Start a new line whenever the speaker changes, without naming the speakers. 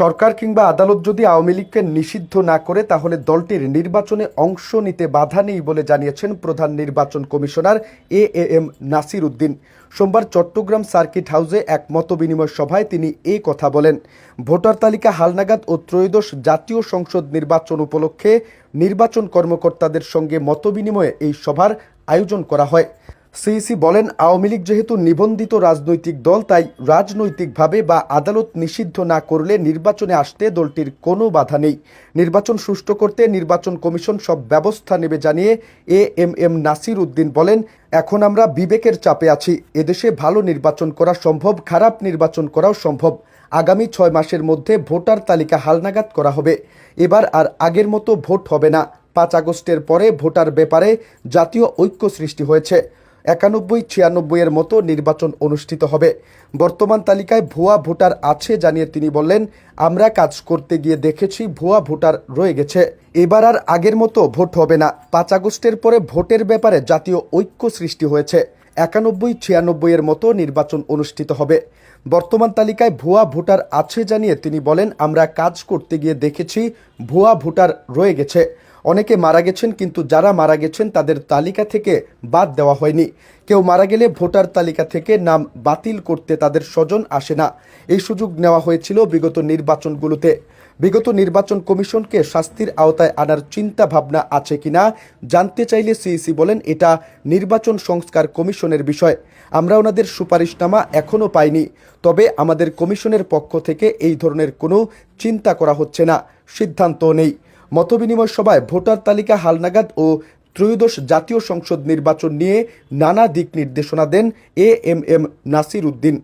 সরকার কিংবা আদালত যদি আওয়ামী লীগকে নিষিদ্ধ না করে, তাহলে দলটির নির্বাচনে অংশ নিতে বাধা নেই বলে জানিয়েছেন প্রধান নির্বাচন commissioner A A M Nasir Uddin. সোমবার চট্টগ্রাম সার্কিট হাউসে এক মতবিনিময় সভায় তিনি এ কথা বলেন। ভোটার তালিকা হালনাগাদ ও ত্রয়োদশ জাতীয় সংসদ নির্বাচন উপলক্ষে নির্বাচন কর্মকর্তাদের সঙ্গে মতবিনিময়ে এই সভার আয়োজন করা হয়। সিইসি বলেন, আওয়ামী লীগ যেহেতু নিবন্ধিত রাজনৈতিক দল, তাই রাজনৈতিকভাবে বা আদালত নিষিদ্ধ না করলে নির্বাচনে আসতে দলটির কোনো বাধা নেই। নির্বাচন সুষ্ঠু করতে নির্বাচন কমিশন সব ব্যবস্থা নেবে জানিয়ে A M M Nasir Uddin বলেন, এখন আমরা বিবেকের চাপে আছি। এদেশে ভালো নির্বাচন করা সম্ভব, খারাপ নির্বাচন করাও সম্ভব। আগামী ছয় মাসের মধ্যে ভোটার তালিকা হালনাগাদ করা হবে। এবার আর আগের মতো ভোট হবে না। পাঁচ আগস্টের পরে ভোটার ব্যাপারে জাতীয় ঐক্য সৃষ্টি হয়েছে। একানব্বই, ছিয়ানব্বই এর মতো নির্বাচন অনুষ্ঠিত হবে। বর্তমান তালিকায় ভুয়া ভোটার আছে জানিয়ে তিনি বললেন, আমরা কাজ করতে গিয়ে দেখেছি ভুয়া ভোটার রয়ে গেছে। এবার আর আগের মতো ভোট হবে না। পাঁচ আগস্টের পরে ভোটের ব্যাপারে জাতীয় ঐক্য সৃষ্টি হয়েছে। একানব্বই, ছিয়ানব্বই এর মতো নির্বাচন অনুষ্ঠিত হবে। বর্তমান তালিকায় ভুয়া ভোটার আছে জানিয়ে তিনি বলেন, আমরা কাজ করতে গিয়ে দেখেছি ভুয়া ভোটার রয়ে গেছে। অনেকে মারা গেছেন, কিন্তু যারা মারা গেছেন তাদের তালিকা থেকে বাদ দেওয়া হয়নি। কেউ মারা গেলে ভোটার তালিকা থেকে নাম বাতিল করতে তাদের স্বজন আসে না। এই সুযোগ নেওয়া হয়েছিল বিগত নির্বাচনগুলোতে। বিগত নির্বাচন কমিশনকে শাস্তির আওতায় আনার চিন্তা ভাবনা আছে কিনা জানতে চাইলে সিইসি বলেন, এটা নির্বাচন সংস্কার কমিশনের বিষয়। আমরা ওনাদের সুপারিশনামা এখনও পাইনি। তবে আমাদের কমিশনের পক্ষ থেকে এই ধরনের কোনো চিন্তা করা হচ্ছে না। সিদ্ধান্ত নেই। মতবিনিময় সভায় ভোটার তালিকা হালনাগাদ ও ত্রয়োদশ জাতীয় সংসদ নির্বাচন নিয়ে নানা দিক নির্দেশনা দেন A M M Nasir Uddin.